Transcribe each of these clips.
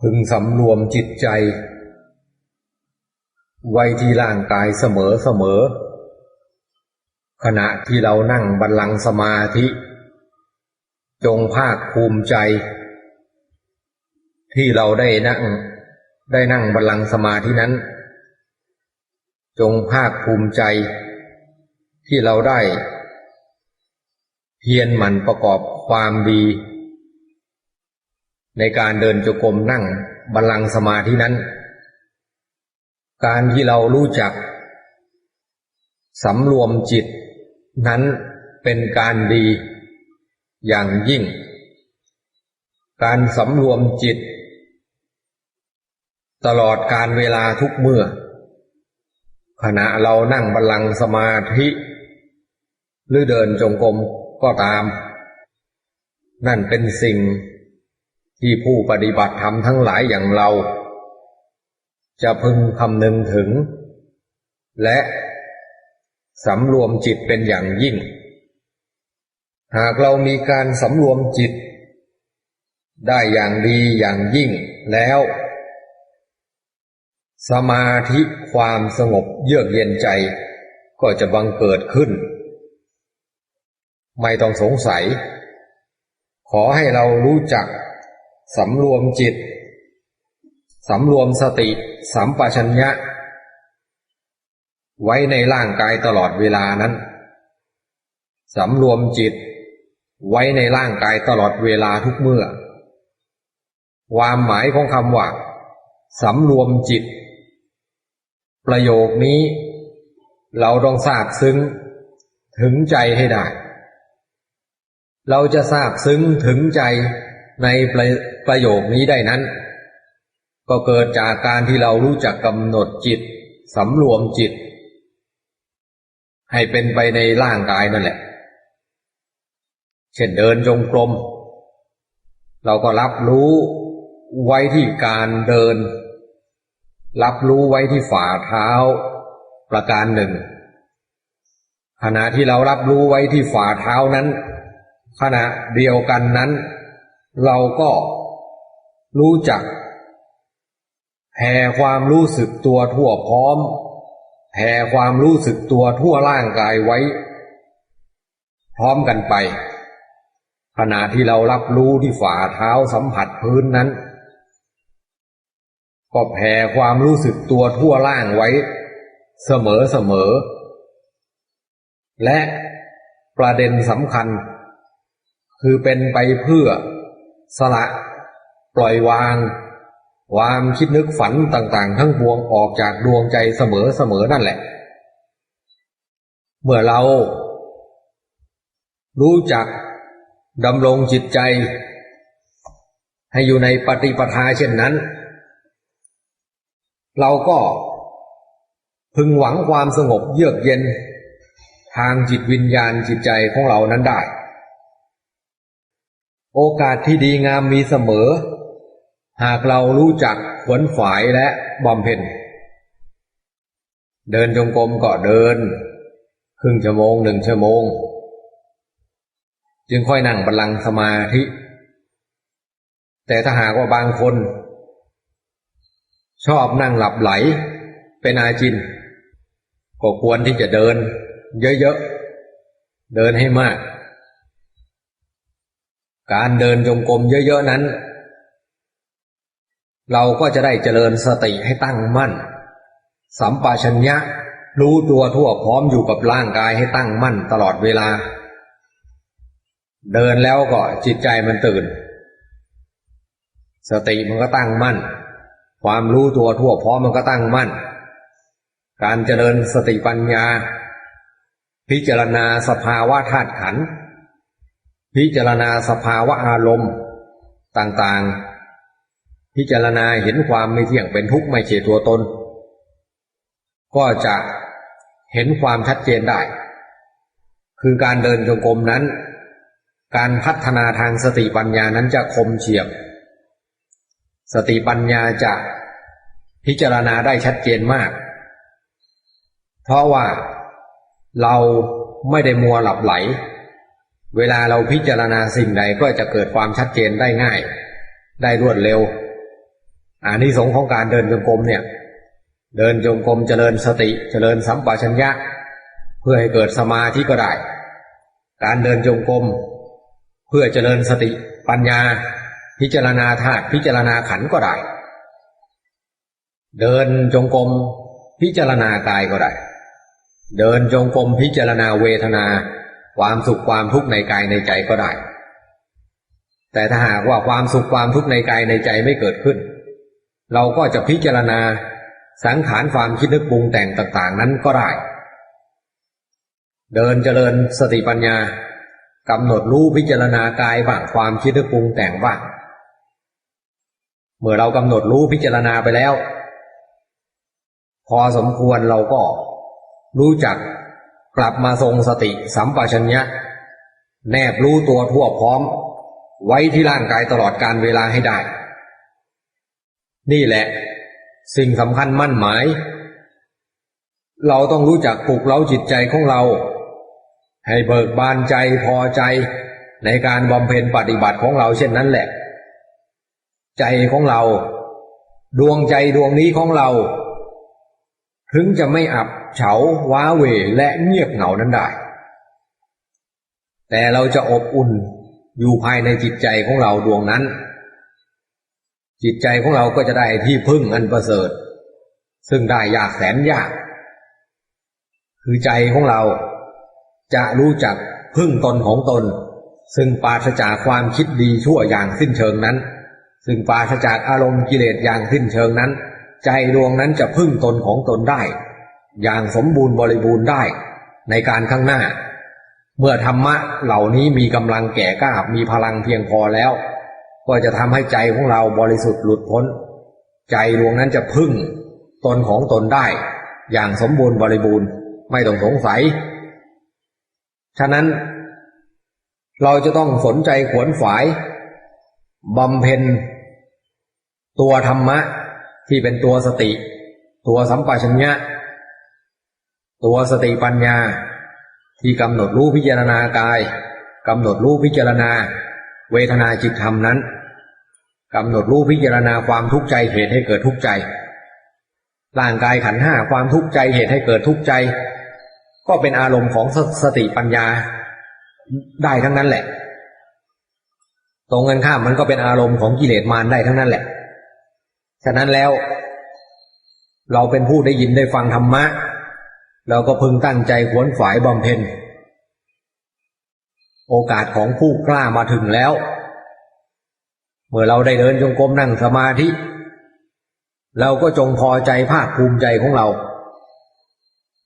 พึงสำรวมจิตใจ ไว้ที่ร่างกายเสมอเสมอ ขณะที่เรานั่งบัลลังก์สมาธิ จงภาคภูมิใจ ที่เราได้นั่งได้นั่งบัลลังก์สมาธินั้น จงภาคภูมิใจ ที่เราได้ เพียรหมั่นประกอบความดี ในการเดินจงกรมนั่งบัลลังสมาธินั้น การที่เรารู้จักสำรวมจิตนั้นเป็นการดีอย่างยิ่ง การสำรวมจิต ตลอดการเวลาทุกเมื่อ ขณะเรานั่งบัลลังสมาธิ หรือเดินจงกรมก็ตาม นั่นเป็นสิ่ง ที่ผู้ปฏิบัติธรรมทั้งหลายอย่างเรา จะพึงคำนึงถึง และสำรวมจิตเป็นอย่างยิ่ง หากเรามีการสำรวมจิต ได้อย่างดีอย่างยิ่งแล้ว สมาธิความสงบเยือกเย็นใจก็จะบังเกิดขึ้น ไม่ต้องสงสัย ขอให้เรารู้จัก สำรวมจิต สำรวมสติ สัมปชัญญะ ไว้ในร่างกายตลอดเวลานั้น สำรวมจิต ไว้ในร่างกายตลอดเวลาทุกเมื่อ ความหมายของคำว่าสำรวมจิต ประโยคนี้ เราต้องทราบซึ้ง ถึงใจให้ได้ เราจะทราบซึ้งถึงใจ ในประประโยคนี้ได้นั้น ก็เกิดจากการที่เรารู้จักกำหนดจิตสำรวมจิต ให้เป็นไปในร่างกายนั่นแหละ เช่นเดินจงกรม เราก็รับรู้ไว้ที่การเดิน รับรู้ไว้ที่ฝ่าเท้าประการหนึ่ง ขณะที่เรารับรู้ไว้ที่ฝ่าเท้านั้น ขณะเดียวกันนั้น เราก็รู้จักแผ่ความรู้สึกตัวทั่วพร้อมแผ่ความรู้สึกตัวทั่วร่างกายไว้ พร้อมกันไป ขณะที่เรารับรู้ที่ฝ่าเท้าสัมผัสพื้นนั้น ก็แผ่ความรู้สึกตัวทั่วร่างไว้ เสมอเสมอ และประเด็นสำคัญ คือเป็นไปเพื่อ สละ ปล่อยวาง ความคิดนึกฝันต่างๆ ทั้งปวงออกจากดวงใจเสมอๆนั่นแหละ เมื่อเรา รู้จักดำรงจิตใจ ให้อยู่ในปฏิปทาเช่นนั้น เราก็พึงหวังความสงบเยือกเย็น ทางจิตวิญญาณจิตใจของเรานั้นได้ โอกาสที่ดีงามมีเสมอ หากเรารู้จักขวนฝายและบำเพ็ญ เดินจงกรมก็เดิน ครึ่งชั่วโมงหนึ่งชั่วโมง จึงค่อยนั่งบัลลังก์สมาธิ แต่ถ้าหากว่าบางคน ชอบนั่งหลับไหล เป็นอาจิน ก็ควรที่จะเดิน เยอะๆ เดินให้มาก การเดินจงกรมเยอะๆนั้น เราก็จะได้เจริญสติให้ตั้งมั่น สัมปชัญญะรู้ตัวทั่วพร้อมอยู่กับร่างกายให้ตั้งมั่นตลอดเวลา เดินแล้วก็จิตใจมันตื่น สติมันก็ตั้งมั่น ความรู้ตัวทั่วพร้อมมันก็ตั้งมั่น การเจริญสติปัญญา พิจารณาสภาวะธาตุขันธ์ พิจารณาสภาวะอารมณ์ต่างๆ พิจารณาเห็นความไม่เที่ยงเป็นทุกข์ไม่ใช่ตัวตน ก็จะเห็นความชัดเจนได้ คือการเดินจงกรมนั้น การพัฒนาทางสติปัญญานั้นจะคมเฉียบ สติปัญญาจะพิจารณาได้ชัดเจนมาก เพราะว่าเราไม่ได้มัวหลับไหล เวลาเราพิจารณาสิ่งใดก็จะเกิดความชัดเจนได้ง่าย ได้รวดเร็วอานิสงส์ของการเดินจงกรมเนี่ย เดินจงกรมเจริญสติเจริญสัมปชัญญะ เพื่อให้เกิดสมาธิก็ได้ การเดินจงกรมเพื่อเจริญสติปัญญา พิจารณาธาตุพิจารณาขันธ์ก็ได้ เดินจงกรมพิจารณากายก็ได้ เดินจงกรมพิจารณาเวทนา ความสุขความทุกข์ในกายในใจก็ได้ แต่ถ้าหากว่าความสุขความทุกข์ในกายในใจไม่เกิดขึ้น เราก็จะพิจารณาสังขารความคิดนึกปรุงแต่งต่าง ๆ นั้นก็ได้ เดินเจริญสติปัญญากำหนดรู้พิจารณากายบ้างความคิดนึกปรุงแต่งบ้างเมื่อเรากำหนดรู้พิจารณาไปแล้ว พอสมควรเราก็รู้จัก กลับมาทรงสติสัมปชัญญะ แนบรู้ตัวทั่วพร้อม ไว้ที่ร่างกายตลอดการเวลาให้ได้ นี่แหละ สิ่งสำคัญมั่นหมาย เราต้องรู้จักปลุกเร้าจิตใจของเรา ให้เบิกบานใจพอใจในการบำเพ็ญปฏิบัติของเราเช่นนั้นแหละ ใจของเรา ดวงใจดวงนี้ของเรา ถึงจะไม่อับเฉาว้าเหวและเงียบเหงานั้นได้ แต่เราจะอบอุ่นอยู่ภายในจิตใจของเราดวงนั้น จิตใจของเราก็จะได้ที่พึ่งอันประเสริฐ ซึ่งได้ยากแสนยาก คือใจของเราจะรู้จักพึ่งตนของตน ซึ่งปราศจากความคิดดีชั่วอย่างสิ้นเชิงนั้น ซึ่งปราศจากอารมณ์กิเลสอย่างสิ้นเชิงนั้น ใจดวงนั้นจะพึ่งตนของตนได้ อย่างสมบูรณ์บริบูรณ์ได้ ในการข้างหน้า เมื่อธรรมะเหล่านี้มีกำลังแก่กล้ามีพลังเพียงพอแล้ว ก็จะทำให้ใจของเราบริสุทธิ์หลุดพ้น ใจดวงนั้นจะพึ่งตนของตนได้ อย่างสมบูรณ์บริบูรณ์ไม่ต้องสงสัย ฉะนั้น เราจะต้องสนใจขวนฝายบำเพ็ญตัวธรรมะ ที่เป็นตัวสติ ตัวสัมปชัญญะ ตัวสติปัญญา ที่กำหนดรู้พิจารณากายกำหนดรู้พิจารณา เวทนาจิตธรรมนั้นกำหนดรู้พิจารณาความทุกข์ใจเหตุให้เกิดทุกข์ใจ ร่างกายขันห้าความทุกข์ใจเหตุให้เกิดทุกข์ใจ ก็เป็นอารมณ์ของสสติปัญญาได้ทั้งนั้นแหละ ตรงกันข้ามมันก็เป็นอารมณ์ของกิเลสมารได้ทั้งนั้นแหละ ฉะนั้นแล้ว เราเป็นผู้ได้ยินได้ฟังธรรมะ เราก็พึงตั้งใจขวนฝายบำเพ็ญ โอกาสของผู้กล้ามาถึงแล้ว เมื่อเราได้เดินจงกรมนั่งสมาธิ เราก็จงพอใจภาคภูมิใจของเรา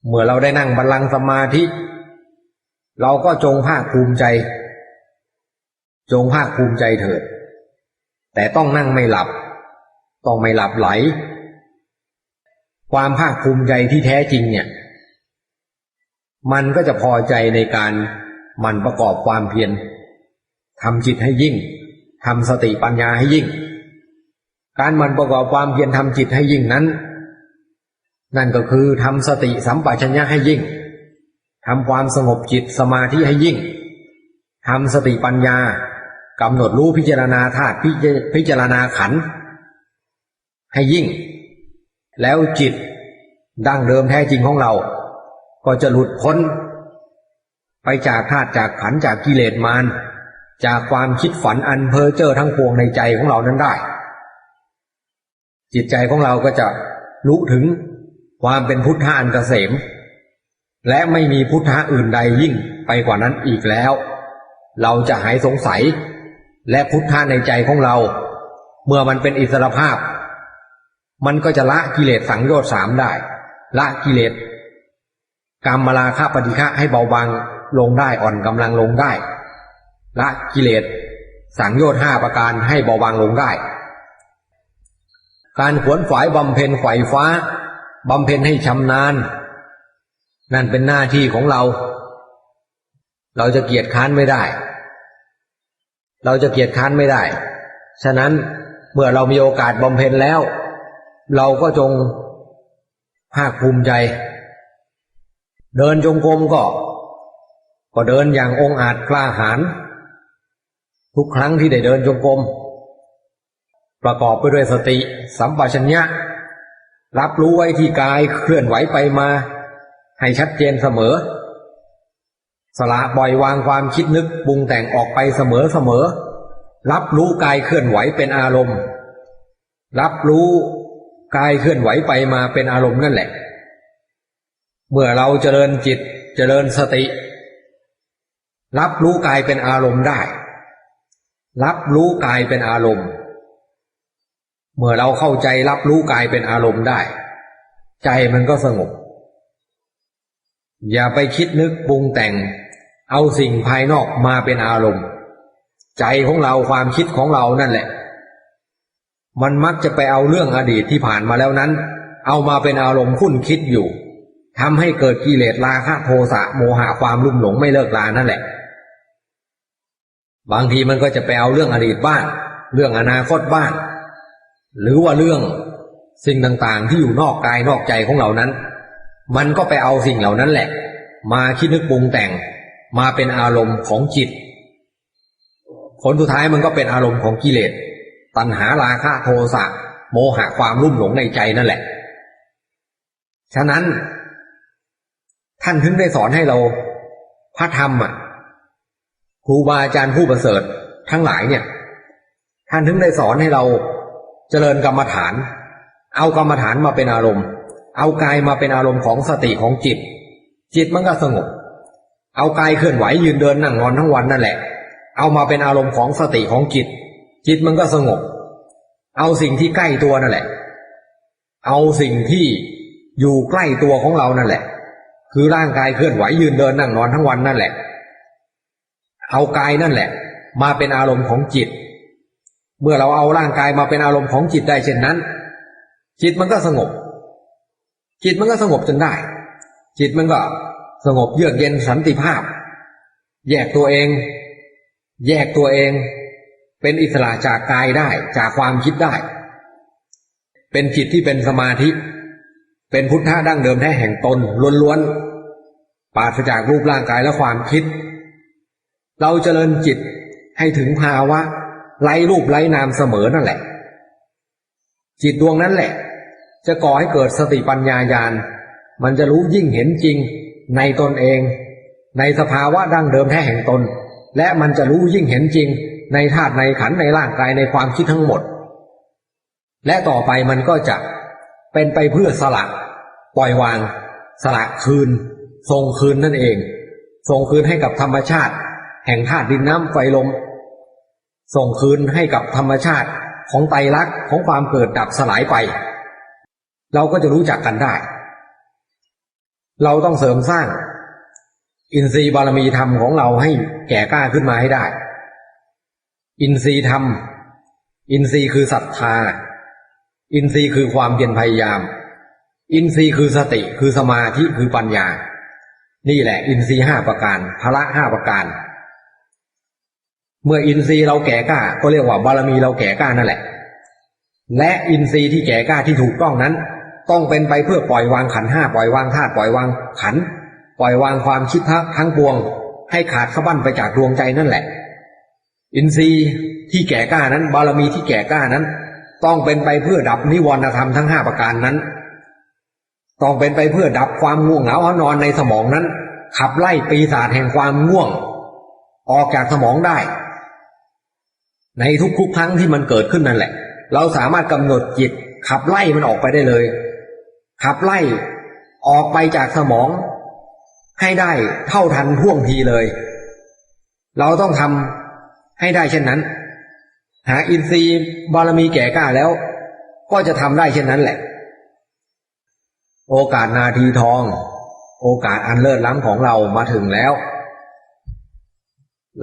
เมื่อเราได้นั่งบัลลังก์สมาธิ เราก็จงภาคภูมิใจ จงภาคภูมิใจเถิด แต่ต้องนั่งไม่หลับ ต้องไม่หลับไหล ความภาคภูมิใจที่แท้จริงเนี่ย มันก็จะพอใจในการมันประกอบความเพียรทำจิตให้ยิ่งทำสติปัญญาให้ยิ่ง การมันประกอบความเพียรทำจิตให้ยิ่งนั้น นั่นก็คือทำสติสัมปชัญญะให้ยิ่งทำความสงบจิตสมาธิให้ยิ่งทำสติปัญญากำหนดรู้พิจารณาธาตุพิจารณาขันธ์ ให้ยิ่ง แล้วจิตดั้งเดิมแท้จริงของเรา ก็จะหลุดพ้น ไปจากธาตุจากขันจากกิเลสมารจากความคิดฝันอันเพ้อเจ้อทั้งปวงในใจของเรานั้นได้ จิตใจของเราก็จะรู้ถึงความเป็นพุทธะอันเกษม และไม่มีพุทธะอื่นใดยิ่งไปกว่านั้นอีกแล้ว เราจะหายสงสัย และพุทธะในใจของเรา เมื่อมันเป็นอิสรภาพ มันก็จะละกิเลสสังโยชน์สามได้ ละกิเลสกรรมมาลาคาปฏิฆะให้เบาบางลงได้อ่อนกำลังลงได้ ละกิเลสสังโยชน์ห้าประการให้เบาบางลงได้ การขวนฝายบำเพ็ญไขว่ฟ้าบำเพ็ญให้ชำนาญ นั่นเป็นหน้าที่ของเรา เราจะเกียจค้านไม่ได้ เราจะเกียจค้านไม่ได้ ฉะนั้นเมื่อเรามีโอกาสบำเพ็ญแล้ว เราก็จงภาคภูมิใจ เดินจงกรมก็ ก็เดินอย่างองอาจกล้าหาญทุกครั้งที่ได้เดินจงกรมประกอบไปด้วยสติ สัมปชัญญะ รับรู้ไว้ที่กายเคลื่อนไหวไปมา ให้ชัดเจนเสมอ สละปล่อยวางความคิดนึกปรุงแต่งออกไปเสมอเสมอ รับรู้กายเคลื่อนไหวเป็นอารมณ์ รับรู้ กายเคลื่อนไหวไปมาเป็นอารมณ์นั่นแหละ เมื่อเราเจริญจิตเจริญสติ รับรู้กายเป็นอารมณ์ได้ รับรู้กายเป็นอารมณ์ เมื่อเราเข้าใจรับรู้กายเป็นอารมณ์ได้ ใจมันก็สงบ อย่าไปคิดนึกปรุงแต่ง เอาสิ่งภายนอกมาเป็นอารมณ์ ใจของเราความคิดของเรานั่นแหละ มันมักจะไปเอาเรื่องอดีตที่ผ่านมาแล้วนั้น เอามาเป็นอารมณ์คุ้นคิดอยู่ทำให้เกิดกิเลสราคะโทสะโมหะความลุ่มหลงไม่เลิกลานั่นแหละ บางทีมันก็จะไปเอาเรื่องอดีตบ้างเรื่องอนาคตบ้างหรือว่าเรื่องสิ่งต่างๆ ที่อยู่นอกกายนอกใจของเรานั้น มันก็ไปเอาสิ่งเหล่านั้นแหละ มาคิดนึกปรุงแต่ง มาเป็นอารมณ์ของจิต ผลสุดท้ายมันก็เป็นอารมณ์ของกิเลส ตัณหาราคะโทสะโมหะความรุ่มหลงในใจนั่นแหละ ฉะนั้น ท่านถึงได้สอนให้เรา พระธรรมอะครูบาอาจารย์ผู้ประเสริฐทั้งหลายเนี่ย ท่านถึงได้สอนให้เราเจริญกรรมฐาน เอากรรมฐานมาเป็นอารมณ์ เอากายมาเป็นอารมณ์ของสติของจิต จิตมันก็สงบ เอากายเคลื่อนไหวยืนเดินนั่งนอนทั้งวันนั่นแหละ เอามาเป็นอารมณ์ของสติของจิต จิตมันก็สงบ เอาสิ่งที่ใกล้ตัวนั่นแหละ เอาสิ่งที่อยู่ใกล้ตัวของเรานั่นแหละ คือร่างกายเคลื่อนไหวยืนเดินนั่งนอนทั้งวันนั่นแหละ เอากายนั่นแหละ มาเป็นอารมณ์ของจิต เมื่อเราเอาร่างกายมาเป็นอารมณ์ของจิตได้เช่นนั้น จิตมันก็สงบ จิตมันก็สงบจนได้ จิตมันก็สงบเยือกเย็นสันติภาพ แยกตัวเอง แยกตัวเอง เป็นอิสระจากกายได้จากความคิดได้ เป็นจิตที่เป็นสมาธิ เป็นพุทธะดั้งเดิมแท้แห่งตนล้วนๆปราศจากรูปร่างกายและความคิด เราเจริญจิตให้ถึงภาวะไร้รูปไร้นามเสมอนั่นแหละ จิตดวงนั้นแหละ จะก่อให้เกิดสติปัญญาญาณมันจะรู้ยิ่งเห็นจริงในตนเอง ในสภาวะดั้งเดิมแท้แห่งตน และมันจะรู้ยิ่งเห็นจริง ในธาตุในขันในร่างกายในความคิดทั้งหมด และต่อไปมันก็จะเป็นไปเพื่อสละปล่อยวาง สละคืนส่งคืนนั่นเองส่งคืนให้กับธรรมชาติ แห่งธาตุดินน้ำไฟลม ส่งคืนให้กับธรรมชาติของไตรลักษณ์ของความเกิดดับสลายไป เราก็จะรู้จักกันได้ เราต้องเสริมสร้าง อินทรีย์บารมีธรรมของเราให้แก่กล้าขึ้นมาให้ได้ อินทรีย์ธรรม อินทรีย์คือศรัทธา อินทรีย์คือความเพียรพยายาม อินทรีย์คือสติคือสมาธิคือปัญญา นี่แหละ อินทรีย์ห้าประการพละห้าประการ เมื่ออินทรีย์เราแก่กล้า ก็เรียกว่าบารมีเราแก่กล้านั่นแหละ และอินทรีย์ที่แก่กล้าที่ถูกต้องนั้น ต้องเป็นไปเพื่อปล่อยวางขันห้าปล่อยวางธาตุปล่อยวางขัน ปล่อยวางความคิดทักทั้งปวง ให้ขาดสะบั้นไปจากดวงใจนั่นแหละ อินทรีย์ที่แก่กล้านั้น บารมีที่แก่กล้านั้น ต้องเป็นไปเพื่อดับนิวรณธรรมทั้งห้าประการนั้น ต้องเป็นไปเพื่อดับความง่วงเหงาหานอนในสมองนั้น ขับไล่ปีศาจแห่งความง่วง ออกจากสมองได้ ในทุกๆครั้งที่มันเกิดขึ้นนั่นแหละ เราสามารถกำหนดจิต ขับไล่มันออกไปได้เลย ขับไล่ออกไปจากสมอง ให้ได้เท่าทันท่วงทีเลย เราต้องทำ ให้ได้เช่นนั้น หาอินทรีย์บารมีแก่กล้าแล้ว ก็จะทำได้เช่นนั้นแหละ โอกาสนาทีทอง โอกาสอันเลิศล้ำของเรามาถึงแล้ว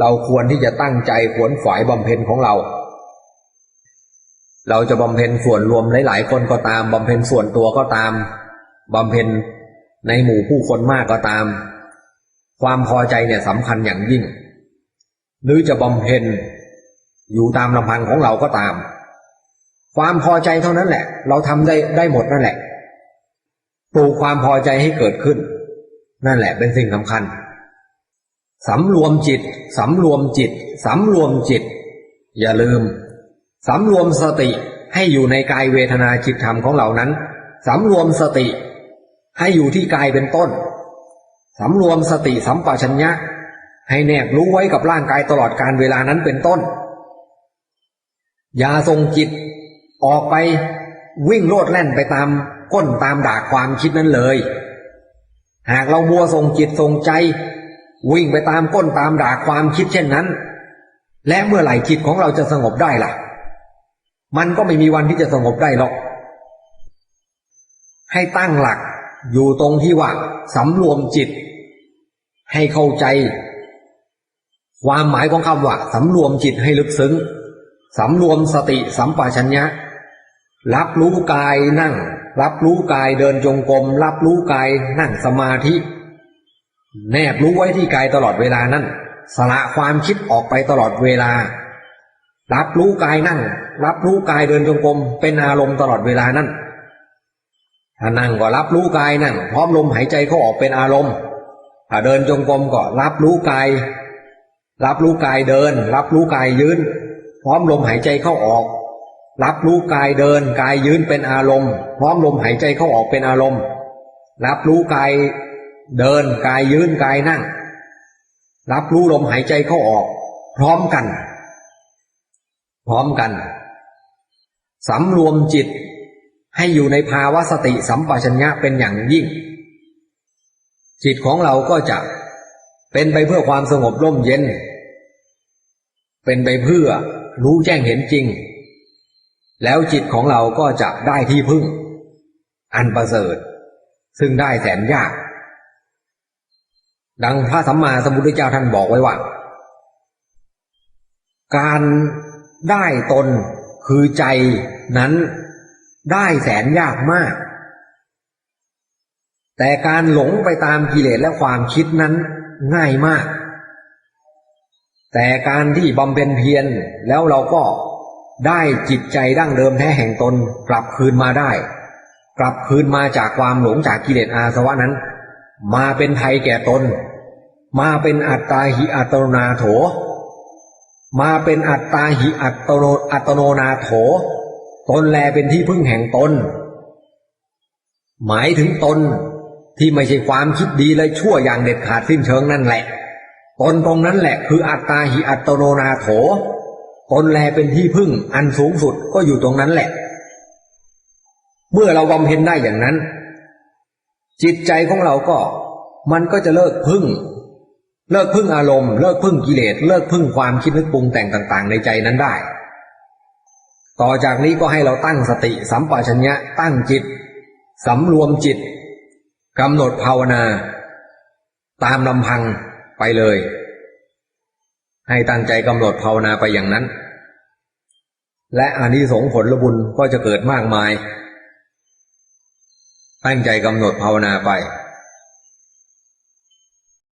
เราควรที่จะตั้งใจขวนฝายบำเพ็ญของเรา เราจะบำเพ็ญส่วนรวมหลายๆคนก็ตามบำเพ็ญส่วนตัวก็ตามบำเพ็ญในหมู่ผู้คนมากก็ตาม ความพอใจเนี่ยสำคัญอย่างยิ่ง หรือจะบำเพ็ญอยู่ตามลำพังของเราก็ตาม ความพอใจเท่านั้นแหละ เราทำได้ได้หมดนั่นแหละปลูกความพอใจให้เกิดขึ้น นั่นแหละเป็นสิ่งสำคัญสำรวมจิตสำรวมจิตสำรวมจิต อย่าลืมสำรวมสติให้อยู่ในกายเวทนาจิตธรรมของเหล่านั้นสำรวมสติ ให้อยู่ที่กายเป็นต้นสำรวมสติสัมปชัญญะ ให้แนบรู้ไว้กับร่างกายตลอดการเวลานั้นเป็นต้น อย่าส่งจิตออกไปวิ่งโลดแล่นไปตามก้นตามด่าความคิดนั้นเลย หากเรามัวส่งจิตส่งใจ วิ่งไปตามก้นตามด่าความคิดเช่นนั้น และเมื่อไหร่จิตของเราจะสงบได้ล่ะ มันก็ไม่มีวันที่จะสงบได้หรอก ให้ตั้งหลักอยู่ตรงที่ว่าสำรวมจิต ให้เข้าใจ ความหมายของคำว่าสำรวมจิตให้ลึกซึ้งสำรวมสติสัมปชัญญะ รับรู้กายนั่ง รับรู้กายเดินจงกรม รับรู้กายนั่งสมาธิ แนบรู้ไว้ที่กายตลอดเวลานั้นสละความคิดออกไปตลอดเวลา รับรู้กายนั่ง รับรู้กายเดินจงกรม เป็นอารมณ์ตลอดเวลานั้นถ้านั่งก็รับรู้กายนั่ง พร้อมลมหายใจเข้าออกเป็นอารมณ์ถ้าเดินจงกรมก็รับรู้กาย รับรู้กายเดิน รับรู้กายยืน พร้อมลมหายใจเข้าออก รับรู้กายเดิน กายยืนเป็นอารมณ์ พร้อมลมหายใจเข้าออกเป็นอารมณ์ รับรู้กายเดิน กายยืนกายนั่ง รับรู้ลมหายใจเข้าออก พร้อมกัน พร้อมกันสำรวมจิตให้อยู่ในภาวะสติสัมปชัญญะเป็นอย่างยิ่ง จิตของเราก็จะเป็นไปเพื่อความสงบร่มเย็น เป็นไปเพื่อรู้แจ้งเห็นจริง แล้วจิตของเราก็จะได้ที่พึ่ง อันประเสริฐ ซึ่งได้แสนยาก ดังพระสัมมาสัมพุทธเจ้าท่านบอกไว้ว่า การได้ตนคือใจนั้นได้แสนยากมาก แต่การหลงไปตามกิเลสและความคิดนั้นง่ายมาก แต่การที่บำเพ็ญเพียรแล้วเราก็ได้จิตใจดั้งเดิมแท้แห่งตนกลับคืนมาได้ กลับคืนมาจากความหลงจากกิเลสอาสวะนั้น มาเป็นไทยแก่ตน มาเป็นอัตตาหิอัตโนนาโถ มาเป็นอัตตาหิอัตโนอัตโนนาโถ ตนแลเป็นที่พึ่งแห่งตน หมายถึงตนที่ไม่ใช่ความคิดดีและชั่วอย่างเด็ดขาดสิ้นเชิงนั่นแหละ ตนตรงนั้นแหละคืออัตตาหิอัตโนนาโถ ตนแลเป็นที่พึ่งอันสูงสุดก็อยู่ตรงนั้นแหละ เมื่อเราบำเพ็ญได้อย่างนั้น จิตใจของเราก็มันก็จะเลิกพึ่ง เลิกพึ่งอารมณ์ เลิกพึ่งกิเลสเลิกพึ่งความคิดนึกปรุงแต่งต่าง ๆ ในใจนั้นได้ ต่อจากนี้ก็ให้เราตั้งสติสัมปชัญญะตั้งจิตสำรวมจิตกำหนดภาวนาตามลำพัง ไปเลย ให้ตั้งใจกำหนดภาวนาไปอย่างนั้น และอานิสงส์ผลบุญก็จะเกิดมากมาย ตั้งใจกำหนดภาวนาไป